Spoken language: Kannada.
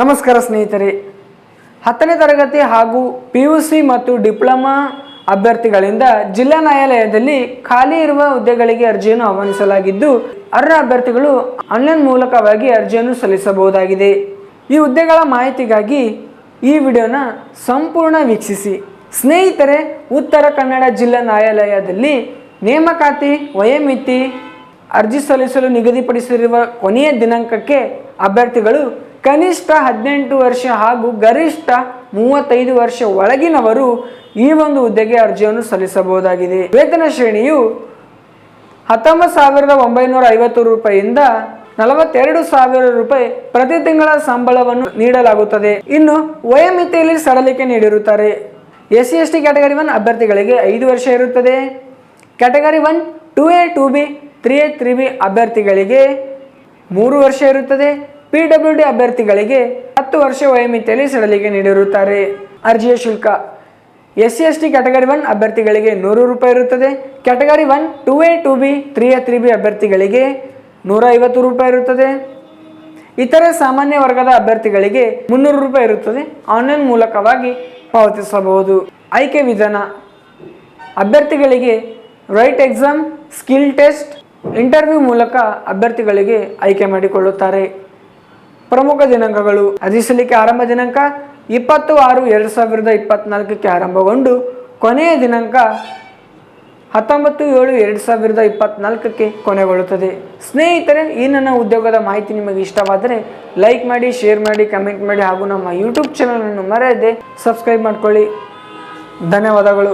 ನಮಸ್ಕಾರ ಸ್ನೇಹಿತರೆ. ಹತ್ತನೇ ತರಗತಿ ಹಾಗೂ ಪಿ ಯು ಸಿ ಮತ್ತು ಡಿಪ್ಲೊಮಾ ಅಭ್ಯರ್ಥಿಗಳಿಂದ ಜಿಲ್ಲಾ ನ್ಯಾಯಾಲಯದಲ್ಲಿ ಖಾಲಿ ಇರುವ ಹುದ್ದೆಗಳಿಗೆ ಅರ್ಜಿಯನ್ನು ಆಹ್ವಾನಿಸಲಾಗಿದ್ದು, ಅರ್ಹ ಅಭ್ಯರ್ಥಿಗಳು ಆನ್ಲೈನ್ ಮೂಲಕವಾಗಿ ಅರ್ಜಿಯನ್ನು ಸಲ್ಲಿಸಬಹುದಾಗಿದೆ. ಈ ಹುದ್ದೆಗಳ ಮಾಹಿತಿಗಾಗಿ ಈ ವಿಡಿಯೋನ ಸಂಪೂರ್ಣ ವೀಕ್ಷಿಸಿ. ಸ್ನೇಹಿತರೆ, ಉತ್ತರ ಕನ್ನಡ ಜಿಲ್ಲಾ ನ್ಯಾಯಾಲಯದಲ್ಲಿ ನೇಮಕಾತಿ, ವಯೋಮಿತಿ, ಅರ್ಜಿ ಸಲ್ಲಿಸಲು ನಿಗದಿಪಡಿಸಿರುವ ಕೊನೆಯ ದಿನಾಂಕಕ್ಕೆ ಅಭ್ಯರ್ಥಿಗಳು ಕನಿಷ್ಠ ಹದಿನೆಂಟು ವರ್ಷ ಹಾಗೂ ಗರಿಷ್ಠ ಮೂವತ್ತೈದು ವರ್ಷ ಒಳಗಿನವರು ಈ ಒಂದು ಹುದ್ದೆಗೆ ಅರ್ಜಿಯನ್ನು ಸಲ್ಲಿಸಬಹುದಾಗಿದೆ. ವೇತನ ಶ್ರೇಣಿಯು ಹತ್ತೊಂಬತ್ತು ಸಾವಿರದ ಒಂಬೈನೂರ ಐವತ್ತು ರೂಪಾಯಿಯಿಂದ ನಲವತ್ತೆರಡು ಸಾವಿರ ರೂಪಾಯಿ ಪ್ರತಿ ತಿಂಗಳ ಸಂಬಳವನ್ನು ನೀಡಲಾಗುತ್ತದೆ. ಇನ್ನು ವಯೋಮಿತಿಯಲ್ಲಿ ಸಡಲಿಕೆ ನೀಡಿರುತ್ತಾರೆ. S C S T category one ಅಭ್ಯರ್ಥಿಗಳಿಗೆ ಐದು ವರ್ಷ ಇರುತ್ತದೆ. Category one two A, two B, three A, three B ಅಭ್ಯರ್ಥಿಗಳಿಗೆ ಮೂರು ವರ್ಷ ಇರುತ್ತದೆ. ಪಿ ಡಬ್ಲ್ಯೂ ಡಿ ಅಭ್ಯರ್ಥಿಗಳಿಗೆ ಹತ್ತು ವರ್ಷ ವಯೋಮಿತಿಯಲ್ಲಿ ಸಡಲಿಕೆ ನೀಡಿರುತ್ತಾರೆ. ಅರ್ಜಿಯ ಶುಲ್ಕ S C S T category one ಅಭ್ಯರ್ಥಿಗಳಿಗೆ ನೂರು ರೂಪಾಯಿ ಇರುತ್ತದೆ. Category one two A two B three A three B ಅಭ್ಯರ್ಥಿಗಳಿಗೆ ನೂರ ಐವತ್ತು ರೂಪಾಯಿ ಇರುತ್ತದೆ. ಇತರ ಸಾಮಾನ್ಯ ವರ್ಗದ ಅಭ್ಯರ್ಥಿಗಳಿಗೆ ಮುನ್ನೂರು ರೂಪಾಯಿ ಇರುತ್ತದೆ. ಆನ್ಲೈನ್ ಮೂಲಕವಾಗಿ ಪಾವತಿಸಬಹುದು. ಆಯ್ಕೆ ವಿಧಾನ ಅಭ್ಯರ್ಥಿಗಳಿಗೆ write exam skill test interview ಮೂಲಕ ಅಭ್ಯರ್ಥಿಗಳಿಗೆ ಆಯ್ಕೆ ಮಾಡಿಕೊಳ್ಳುತ್ತಾರೆ. ಪ್ರಮುಖ ದಿನಾಂಕಗಳು. ಅರ್ಜಿಸಲಿಕ್ಕೆ ಆರಂಭ ದಿನಾಂಕ ಇಪ್ಪತ್ತು ಆರು ಎರಡು ಸಾವಿರದ ಇಪ್ಪತ್ನಾಲ್ಕಕ್ಕೆ ಆರಂಭಗೊಂಡು, ಕೊನೆಯ ದಿನಾಂಕ ಹತ್ತೊಂಬತ್ತು ಏಳು ಎರಡು ಸಾವಿರದ ಇಪ್ಪತ್ನಾಲ್ಕಕ್ಕೆ ಕೊನೆಗೊಳ್ಳುತ್ತದೆ. ಸ್ನೇಹಿತರೆ, ಈ ನನ್ನ ಉದ್ಯೋಗದ ಮಾಹಿತಿ ನಿಮಗೆ ಇಷ್ಟವಾದರೆ ಲೈಕ್ ಮಾಡಿ, ಶೇರ್ ಮಾಡಿ, ಕಮೆಂಟ್ ಮಾಡಿ ಹಾಗೂ ನಮ್ಮ ಯೂಟ್ಯೂಬ್ ಚಾನಲನ್ನು ಮರೆಯದೆ ಸಬ್ಸ್ಕ್ರೈಬ್ ಮಾಡಿಕೊಳ್ಳಿ. ಧನ್ಯವಾದಗಳು.